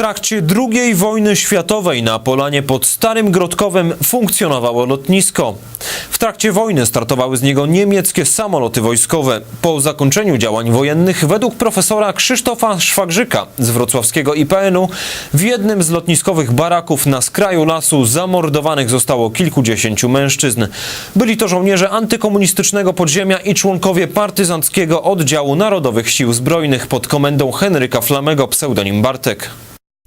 trakcie II wojny światowej na Polanie pod Starym Grodkowem funkcjonowało lotnisko. W trakcie wojny startowały z niego niemieckie samoloty wojskowe. Po zakończeniu działań wojennych według profesora Krzysztofa Szwagrzyka z wrocławskiego IPN-u w jednym z lotniskowych baraków na skraju lasu zamordowanych zostało kilkudziesięciu mężczyzn. Byli to żołnierze antykomunistycznego podziemia i członkowie partyzanckiego oddziału Narodowych Sił Zbrojnych pod komendą Henryka Flamego pseudonim Bartek.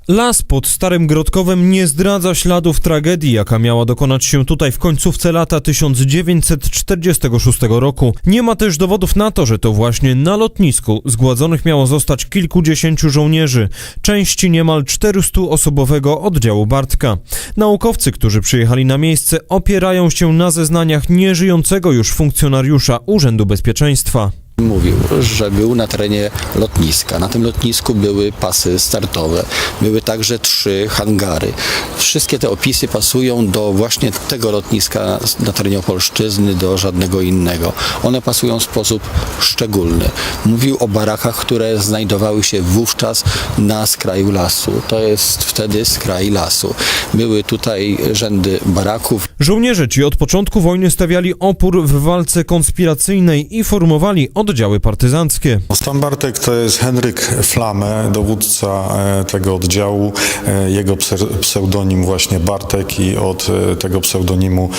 Las pod Starym Grodkowem nie zdradza śladów tragedii, jaka miała dokonać się tutaj w końcówce lata 1946 roku. Nie ma też dowodów na to, że to właśnie na lotnisku zgładzonych miało zostać kilkudziesięciu żołnierzy, części niemal 400-osobowego oddziału Bartka. Naukowcy, którzy przyjechali na miejsce, opierają się na zeznaniach nieżyjącego już funkcjonariusza Urzędu Bezpieczeństwa. Mówił, że był na terenie lotniska. Na tym lotnisku były pasy startowe, były także trzy hangary. Wszystkie te opisy pasują do właśnie tego lotniska na terenie Opolszczyzny, do żadnego innego. One pasują w sposób szczególny. Mówił o barakach, które znajdowały się wówczas na skraju lasu. To jest wtedy skraj lasu. Były tutaj rzędy baraków, Żołnierze ci od początku wojny stawiali opór w walce konspiracyjnej i formowali oddziały partyzanckie. Stan Bartek to jest Henryk Flame, dowódca e, tego oddziału. E, Jego pse- pseudonim właśnie Bartek i od e, tego pseudonimu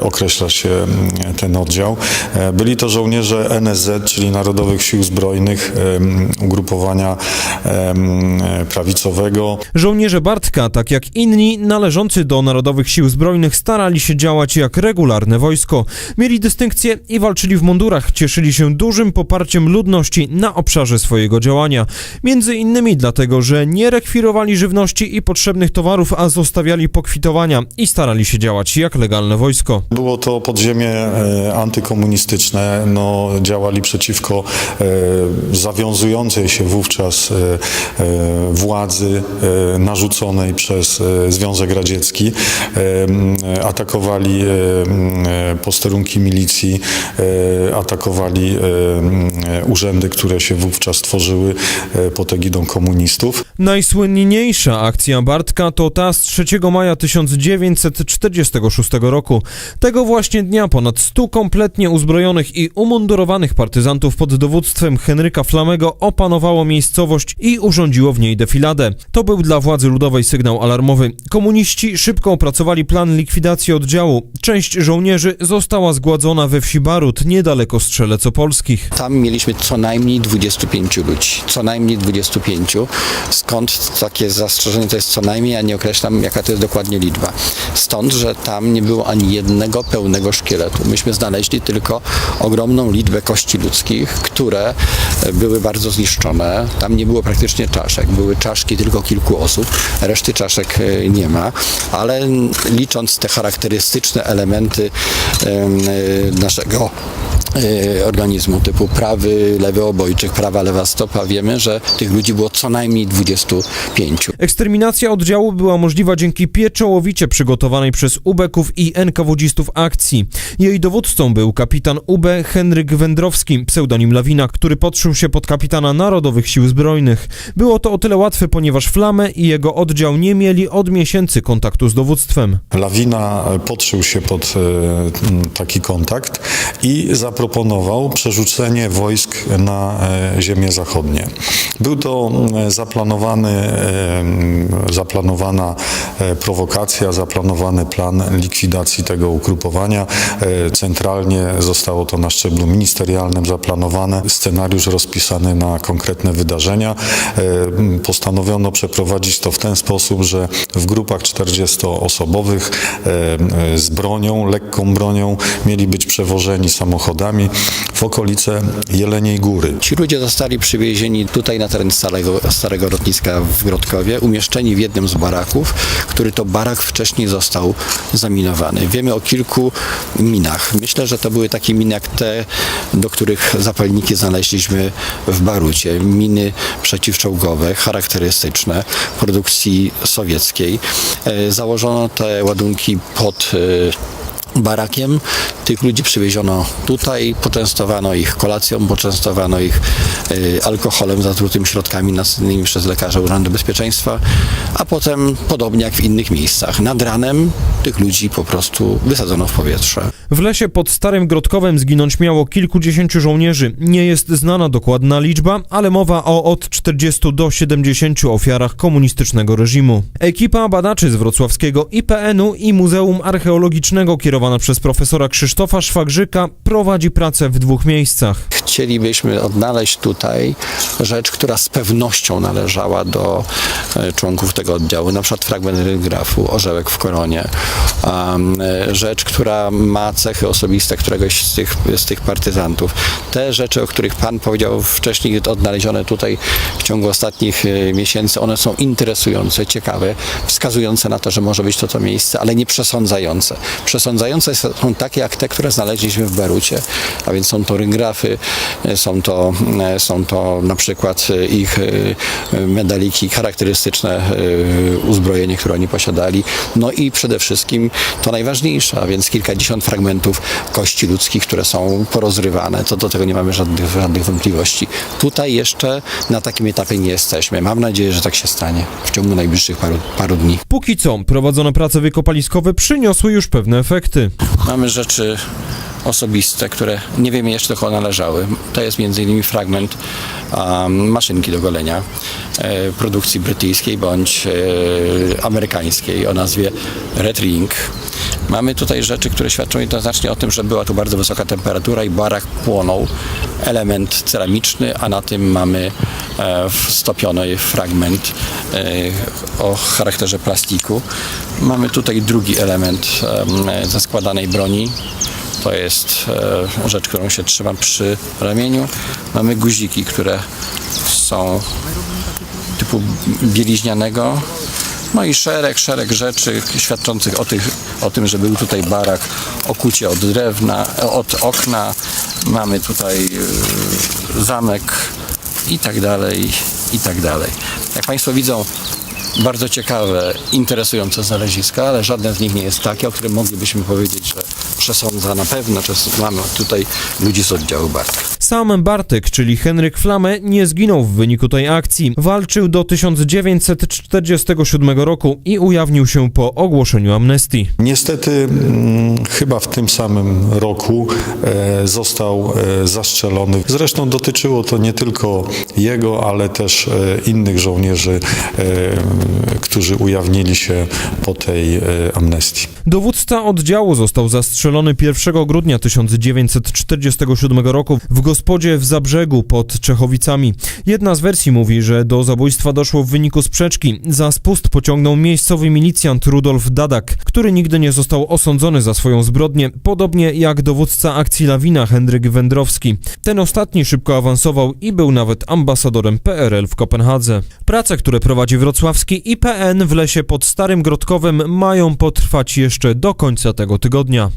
określa się mm, ten oddział. Byli to żołnierze NSZ, czyli Narodowych Sił Zbrojnych, ugrupowania prawicowego. Żołnierze Bartka, tak jak inni należący do Narodowych Sił Zbrojnych, starali się działać jak regularne wojsko. Mieli dystynkcje i walczyli w mundurach, cieszyli się dużym poparciem ludności na obszarze swojego działania. Między innymi dlatego, że nie rekwirowali żywności i potrzebnych towarów, a zostawiali pokwitowania i starali się działać jak legalne wojsko. Było to podziemie e, antykomunistyczne, no, działali przeciwko e, zawiązującej się wówczas e, władzy narzuconej przez Związek Radziecki. Atakowali posterunki milicji, atakowali urzędy, które się wówczas tworzyły e, pod egidą komunistów. Najsłynniejsza akcja Bartka to ta z 3 maja 1946 roku. Tego właśnie dnia ponad 100 kompletnie uzbrojonych i umundurowanych partyzantów pod dowództwem Henryka Flamego opanowało miejscowość i urządziło w niej defiladę. To był dla władzy ludowej sygnał alarmowy. Komuniści szybko opracowali plan likwidacji oddziału. Część żołnierzy została zgładzona we wsi Barut, niedaleko Strzelec Opolskich. Tam mieliśmy co najmniej 25 ludzi. Co najmniej 25. Skąd takie zastrzeżenie to jest co najmniej, a nie określam jaka to jest dokładnie liczba. Stąd, że tam nie było ani jednego pełnego szkieletu. Myśmy znaleźli tylko ogromną liczbę kości ludzkich, które e, były bardzo zniszczone. Tam nie było praktycznie czaszek. Były czaszki tylko kilku osób, reszty czaszek e, nie ma, ale licząc te charakterystyczne elementy em, e, naszego organizmu typu prawy, lewy obojczyk, prawa, lewa stopa, wiemy, że tych ludzi było co najmniej 25. Eksterminacja oddziału była możliwa dzięki pieczołowicie przygotowanej przez ubeków i NKWdzistów akcji. Jej dowódcą był kapitan UB Henryk Wędrowski, pseudonim Lawina, który podszył się pod kapitana Narodowych Sił Zbrojnych. Było to o tyle łatwe, ponieważ Flamę i jego oddział nie mieli od miesięcy kontaktu z dowództwem. Lawina e, podszył się pod e, taki kontakt i zaproponował przerzucenie wojsk na e, ziemię zachodnie. Był to zaplanowany, e, zaplanowana e, prowokacja, zaplanowany plan likwidacji tego ugrupowania. Centralnie zostało to na szczeblu ministerialnym zaplanowane, scenariusz rozpisany na konkretne wydarzenia. Postanowiono przeprowadzić to w ten sposób, że w grupach 40-osobowych e, e, z bronią, lekką bronią mieli być przewożeni samochodami w okolice Jeleniej Góry. Ci ludzie zostali przywiezieni tutaj na teren starego, starego lotniska w Grodkowie, umieszczeni w jednym z baraków, który to barak wcześniej został zaminowany. Wiemy o kilku minach. Myślę, że to były takie miny jak te, do których zapalniki znaleźliśmy w Barucie. Miny przeciwczołgowe, charakterystyczne produkcji sowieckiej. E, Założono te ładunki pod e, barakiem. Tych ludzi przywieziono tutaj, poczęstowano ich kolacją, poczęstowano ich y, alkoholem, zatrutymi środkami nasyconymi przez lekarza Urzędu Bezpieczeństwa, a potem, podobnie jak w innych miejscach, nad ranem tych ludzi po prostu wysadzono w powietrze. W lesie pod Starym Grodkowem zginąć miało kilkudziesięciu żołnierzy. Nie jest znana dokładna liczba, ale mowa o od 40 do 70 ofiarach komunistycznego reżimu. Ekipa badaczy z wrocławskiego IPN-u i Muzeum Archeologicznego kierowana przez profesora Krzysztofa Szwagrzyka prowadzi pracę w dwóch miejscach. Chcielibyśmy odnaleźć tutaj rzecz, która z pewnością należała do e, członków tego oddziału, na przykład fragment ryngrafu, orzełek w koronie, e, rzecz, która ma cechy osobiste któregoś z tych, z tych partyzantów. Te rzeczy, o których Pan powiedział wcześniej, odnalezione tutaj w ciągu ostatnich e, miesięcy, one są interesujące, ciekawe, wskazujące na to, że może być to to miejsce, ale nie przesądzające. Przesądzające są takie jak te, które znaleźliśmy w Berucie, a więc są to ryngrafy, e, są to, e, są to na przykład ich medaliki charakterystyczne, uzbrojenie, które oni posiadali, no i przede wszystkim to najważniejsze, a więc kilkadziesiąt fragmentów kości ludzkich, które są porozrywane, to do tego nie mamy żadnych, żadnych wątpliwości. Tutaj jeszcze na takim etapie nie jesteśmy. Mam nadzieję, że tak się stanie w ciągu najbliższych paru, paru dni. Póki co prowadzone prace wykopaliskowe przyniosły już pewne efekty. Mamy rzeczy osobiste, które nie wiemy jeszcze do kogo należały. To jest m.in. fragment um, maszynki do golenia e, produkcji brytyjskiej bądź e, amerykańskiej o nazwie Red Ring. Mamy tutaj rzeczy, które świadczą jednoznacznie o tym, że była tu bardzo wysoka temperatura i barak płonął. Element ceramiczny, a na tym mamy e, stopiony fragment e, o charakterze plastiku. Mamy tutaj drugi element składanej broni. To jest e, rzecz, którą się trzyma przy ramieniu. Mamy guziki, które są typu bieliźnianego. No i szereg, szereg rzeczy świadczących o, tych, o tym, że był tutaj barak, okucie od drewna, od okna. Mamy tutaj e, zamek i tak dalej, i tak dalej. Jak Państwo widzą, bardzo ciekawe, interesujące znaleziska, ale żadne z nich nie jest takie, o którym moglibyśmy powiedzieć, że przesądza na pewno, że mamy tutaj ludzi z oddziału Bartek. Sam Bartek, czyli Henryk Flame, nie zginął w wyniku tej akcji. Walczył do 1947 roku i ujawnił się po ogłoszeniu amnestii. Niestety mm, chyba w tym samym roku e, został e, zastrzelony. Zresztą dotyczyło to nie tylko jego, ale też e, innych żołnierzy, którzy ujawnili się po tej amnestii. Dowódca oddziału został zastrzelony 1 grudnia 1947 roku w gospodzie w Zabrzegu pod Czechowicami. Jedna z wersji mówi, że do zabójstwa doszło w wyniku sprzeczki. Za spust pociągnął miejscowy milicjant Rudolf Dadak, który nigdy nie został osądzony za swoją zbrodnię, podobnie jak dowódca akcji Lawina Henryk Wędrowski. Ten ostatni szybko awansował i był nawet ambasadorem PRL w Kopenhadze. Prace, które prowadzi wrocławski IPN w lesie pod Starym Grodkowem mają potrwać jeszcze do końca tego tygodnia.